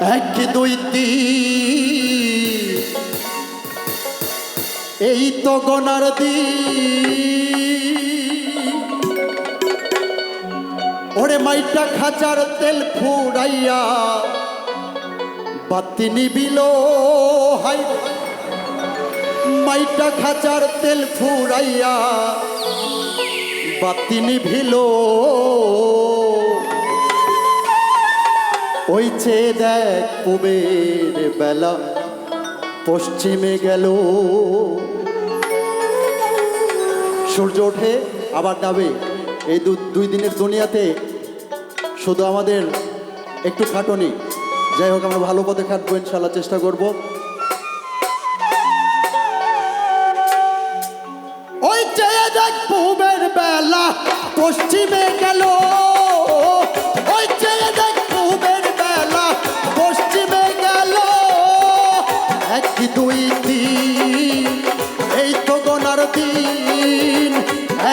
এক, দুই এই তো গনার দিন। ওরে মাইটা খাঁচার তেল ফুরাইয়া বাতি নিবিল হাই মাইটা খাঁচার তেল ফুরাইয়া বাতি নিভিল। ওই চেয়ে দেখ পুবের বেলা। পশ্চিমে গেল। সূর্য ওঠে, আবার যাবে এই দুই দিনের দুনিয়াতে শুধু আমাদের একটু খাটনি। যাই হোক, আমরা ভালো পথে খাটবো ইনশাল্লাহ চেষ্টা করব। ওই চেয়ে দেখ পুবের বেলা, পশ্চিমে গেল।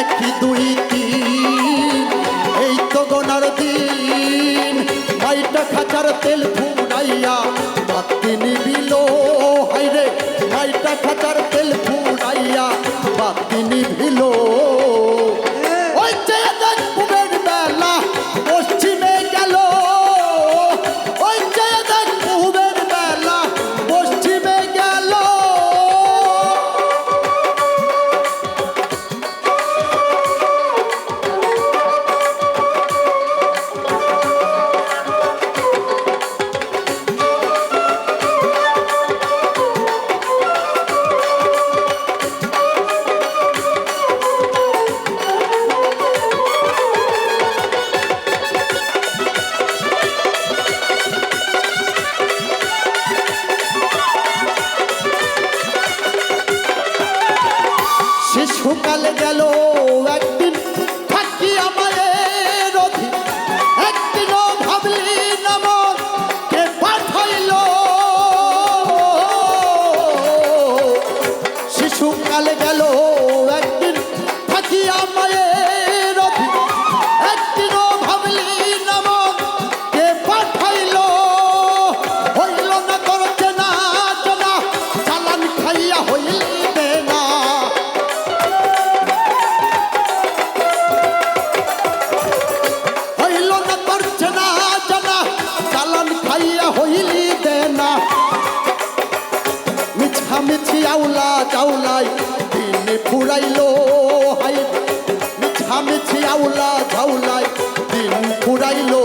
এক দুই তিন এই তো গোনার দিন। মাইটা খাঁচার তেল ফুরাইয়া বাতি নিবিল। হাইরে মাইটা খাঁচার তেল ফুরাইয়া বাতি নিভিল শিশুকালে গেল একদিন থাকি অধীন একদিনও ভাবলি নামন শিশুকালে গেল আউলা চাউলাই দিন ফুরাইলো হাই মিছা মিছি আউলা ঝাউলাই দিন ফুরাইলো।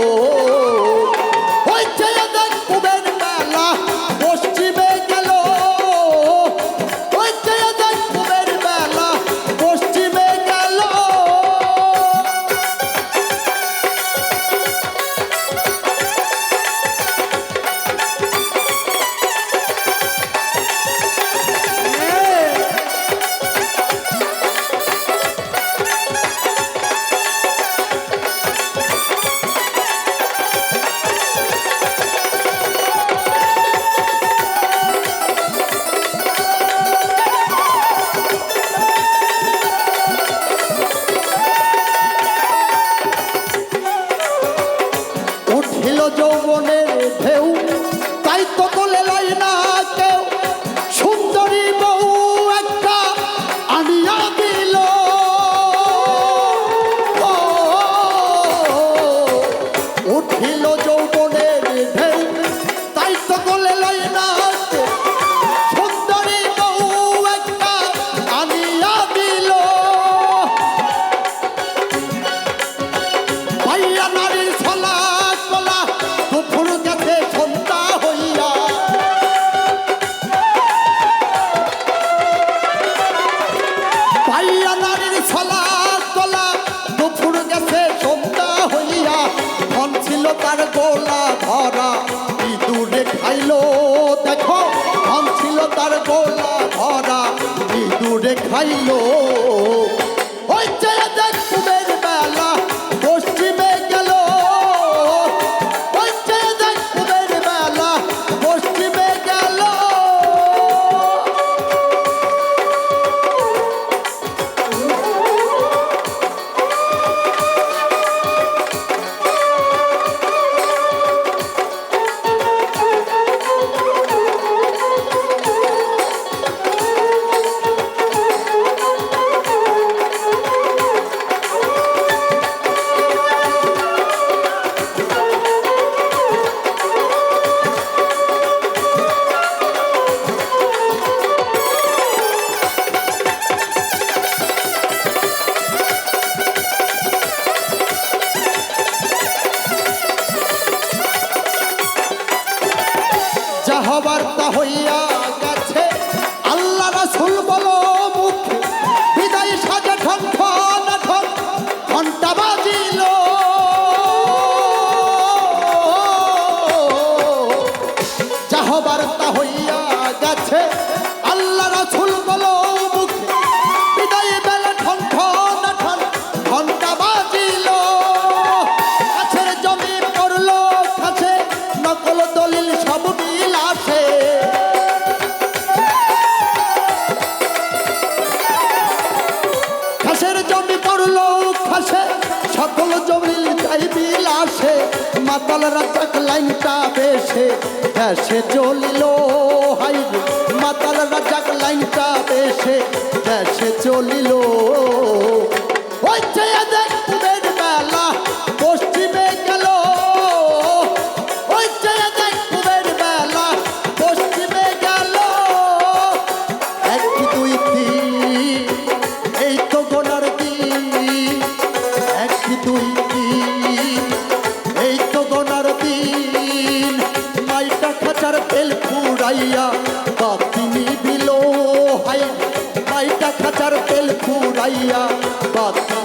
তার গোলা ভরা ইঁদুরে খাইলো ওই চেয়ে দেখ কথাবার্তা হইয়া ধরল ফাঁসে, সকল জমিল চাইবি লাশে মাতালরা থাক লাইনটা বেশে, দেশে চলিল হাইব মাতালরা যাক লাইনটা বেশে, দেশে চলিল। ওই চেয়ে পাইয়া বাদ।